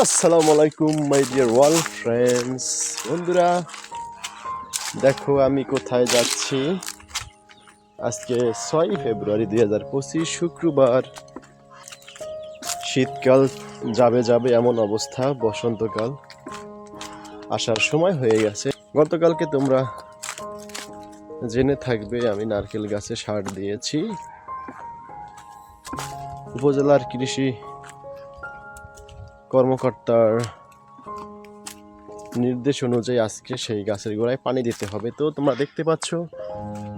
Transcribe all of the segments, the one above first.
আসসালামু আলাইকুম my dear wall friends বন্ধুরা, দেখো আমি কোথায় যাচ্ছি। আজকে ছয় ফেব্রুয়ারি দুই হাজার পঁচিশ, শুক্রবার। শীতকাল যাবে যাবে এমন অবস্থা, বসন্তকাল। আসার সময় হয়ে গেছে। গতকালকে তোমরা জেনে থাকবে, আমি নারকেল গাছে সার দিয়েছি। উপজেলার কৃষি কর্মকর্তার নির্দেশ অনুযায়ী আজকে সেই গাছের গোড়ায় পানি দিতে হবে। তো তোমরা দেখতে পাচ্ছ,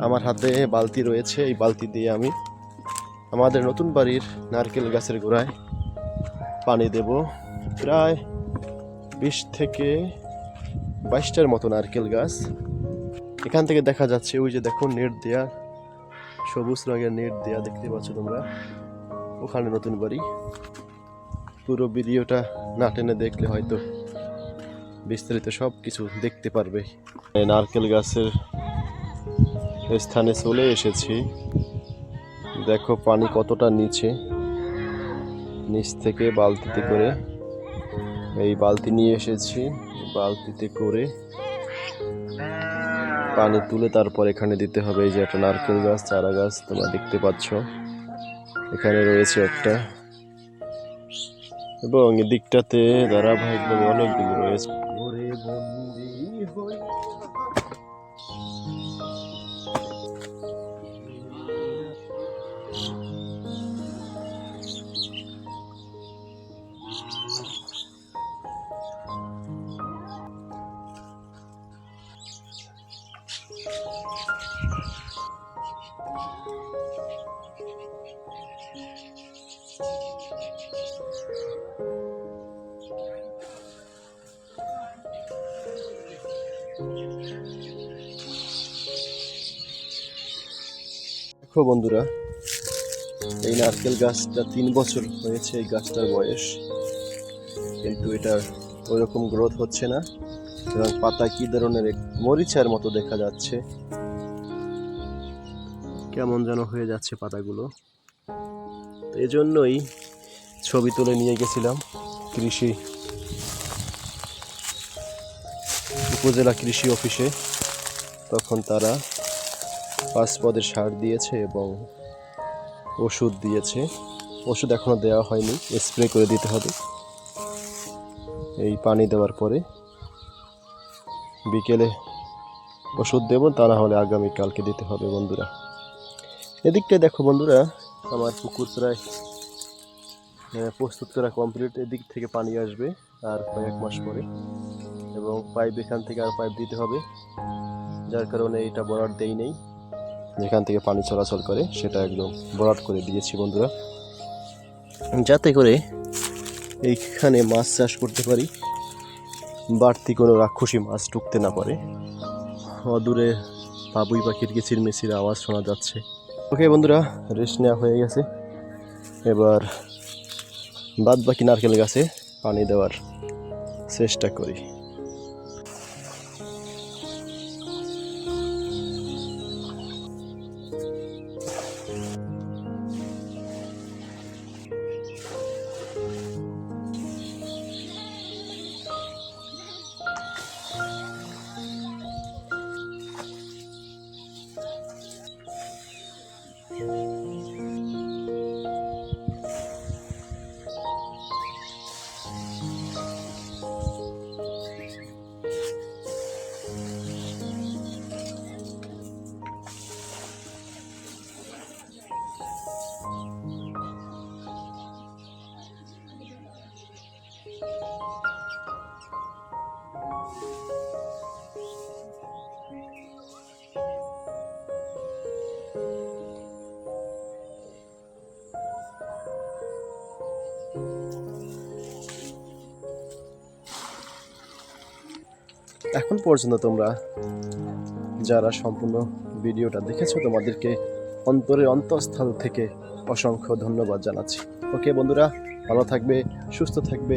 আমার হাতে বালতি রয়েছে। এই বালতি দিয়ে আমি আমাদের নতুন বাড়ির নারকেল গাছের গোড়ায় পানি দেব। প্রায় বিশ থেকে বাইশটার মতো নারকেল গাছ। এখান থেকে দেখা যাচ্ছে, ওই যে দেখো নেট দেয়া, সবুজ রঙের নেট দেয়া দেখতে পাচ্ছ তোমরা। ওখানে নতুন বাড়ি। পুরো ভিডিওটা না টেনে দেখলে হয়তো বিস্তারিত সব কিছু দেখতে পারবে। নারকেল গাছের স্থানে চলে এসেছি। দেখো পানি কতটা নিচে, নিচ থেকে বালতিতে করে। এই বালতি নিয়ে এসেছি, বালতিতে করে পানি তুলে তারপর এখানে দিতে হবে। এই যে একটা নারকেল গাছ, চারা গাছ, তোমরা দেখতে পাচ্ছ। এখানে রয়েছে একটা এবং এদিকটাতে ধারাবাহিকভাবে অনেকগুলো রয়েছে। ওরে বন্দি দেখো বন্ধুরা, এই নারকেল গাছটা তিন বছর হয়েছে এই গাছটার বয়স। কিন্তু এটা ওইরকম গ্রোথ হচ্ছে না, এবং পাতা কি ধরনের মরিচার মতো দেখা যাচ্ছে। কেমন যেন হয়ে যাচ্ছে পাতাগুলো। তো এই জন্যই ছবি তুলে নিয়ে গেছিলাম কৃষি, উপজেলা কৃষি অফিসে। তখন তারা পাঁচ পদের সার দিয়েছে এবং ওষুধ দিয়েছে। ওষুধ এখনও দেওয়া হয়নি, স্প্রে করে দিতে হবে। এই পানি দেওয়ার পরে বিকেলে ওষুধ দেবো, তা না হলে আগামীকালকে দিতে হবে বন্ধুরা। এদিকটায় দেখো বন্ধুরা, আমার পুকুর প্রায় প্রস্তুত করা কমপ্লিট এদিক থেকে পানি আসবে আর কয়েক মাস পরে। এবং পাইপ এখান থেকে আর পাইপ দিতে হবে, যার কারণে এটা বরাট দেই নেই। যেখান থেকে পানি চলাচল করে, সেটা একদম বরাট করে দিয়েছি বন্ধুরা। যাতে করে এইখানে মাছ চাষ করতে পারি, বাড়তি কোনো রাক্ষসী মাছ ঢুকতে না পারে। অদূরে বাবুই পাখির কিচির মিচির আওয়াজ শোনা যাচ্ছে। ওকে বন্ধুরা রেস্ট নেওয়া হয়ে গেছে। এবার বাদ বাকি নারকেল গাছে পানি দেওয়ার চেষ্টা করি। এখন পর্যন্ত তোমরা যারা সম্পূর্ণ ভিডিওটা দেখেছ, তোমাদেরকে অন্তরের অন্তঃস্থল থেকে অসংখ্য ধন্যবাদ জানাচ্ছি। ওকে বন্ধুরা, ভালো থাকবে, সুস্থ থাকবে।